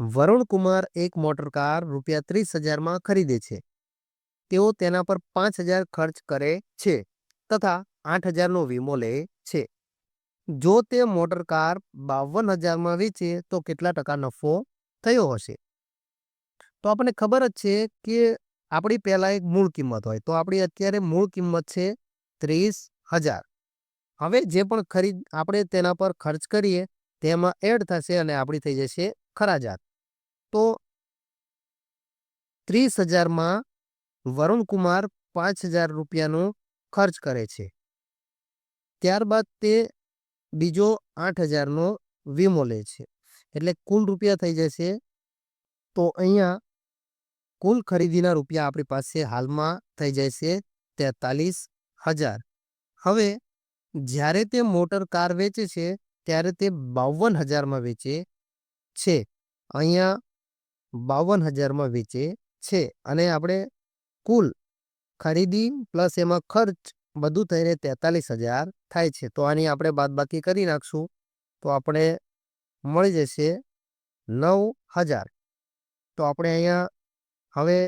વરુણ કુમાર એક motor car રૂપિયા ત્રીસ હજારમાં ખરીદે છે. તેઓ તેના પર પાંચ હજાર ખર્ચ કરે છે તથા આઠ હજારનો વીમો લે છે. જો તે મોટર કાર બાવન હજારમાં વેચે તો કેટલા ટકા નફો થયો હશે? તો આપણને ખબર જ છે કે આપણી પહેલાં એક મૂળ કિંમત હોય તો આપણી અત્યારે મૂળ કિંમત છે ત્રીસ હજાર. હવે જે પણ ખરીદ આપણે તેના પર ખર્ચ કરીએ તેમાં એડ થશે અને આપણી થઈ જશે ખરાજાત. તો ત્રીસ હજારમાં વરુણ કુમાર પાંચ હજાર રૂપિયાનો ખર્ચ કરે છે. ત્યારબાદ તે બીજો આઠ હજારનો વીમો લે છે. એટલે કુલ રૂપિયા થઈ જશે તો અહીંયા કુલ ખરીદીના રૂપિયા આપણી પાસે હાલમાં થઈ જશે તેતાલીસ હજાર. હવે જ્યારે તે મોટર કાર વેચે છે, ત્યારે તે બાવન હજારમાં વેચે છે. અહીંયા બાવન હજારમાં વેચે છે અને આપણે કુલ ખરીદી પ્લસ એમાં ખર્ચ બધું થઈને તેતાલીસ હજાર થાય છે. તો આની આપણે બાદબાકી કરી નાખશું તો આપણે મળી જશે નવ હજાર તો આપણે અહીંયા હવે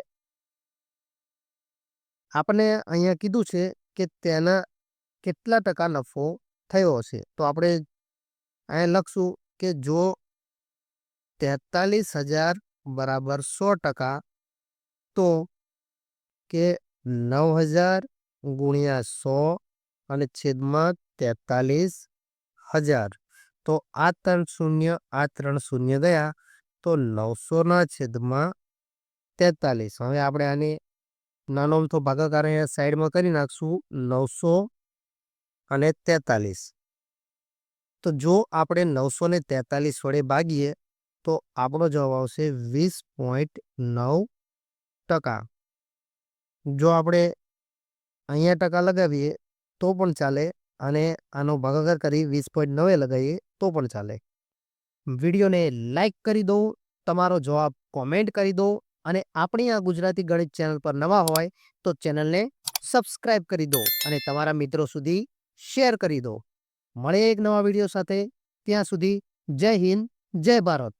આપણે અહીંયા કીધું છે કે તેના કેટલા ટકા નફો થયો હશે. તો આપણે અહીંયા લખશું કે જો તેતાલીસ હજાર બરાબર સો ટકા તો કે નવ હજાર ગુણ્યા સો અને છેદમાં તેતાલીસ હજાર તો આ ત્રણ શૂન્ય આ ત્રણ શૂન્ય ગયા તો નવસોના છેદમાં તેતાલીસ હવે આપણે આને નાનો અમથો ભાગાકાર અહીંયા સાઈડમાં કરી નાખશું નવસો અને તેતાલીસ તો જો આપણે નવસો ને તેતાલીસ વડે ભાગીએ તો આપણો જવાબ આવશે વીસ પોઈન્ટ નવ ટકા. જો આપણે અહીંયા ટકા લગાવીએ તો પણ ચાલે અને આનો ભાગાકાર કરી વીસ પોઈન્ટ નવે લગાવીએ તો પણ ચાલે. વિડીયોને લાઈક કરી દો, તમારો જવાબ કોમેન્ટ કરી દો અને આપણી આ ગુજરાતી ગણિત ચેનલ પર નવા હોય તો ચેનલને સબસ્ક્રાઇબ કરી દો અને તમારા મિત્રો સુધી શેર કરી દો. મળે એક નવા વીડિયો સાથે, ત્યાં સુધી જય હિન્દ, જય ભારત.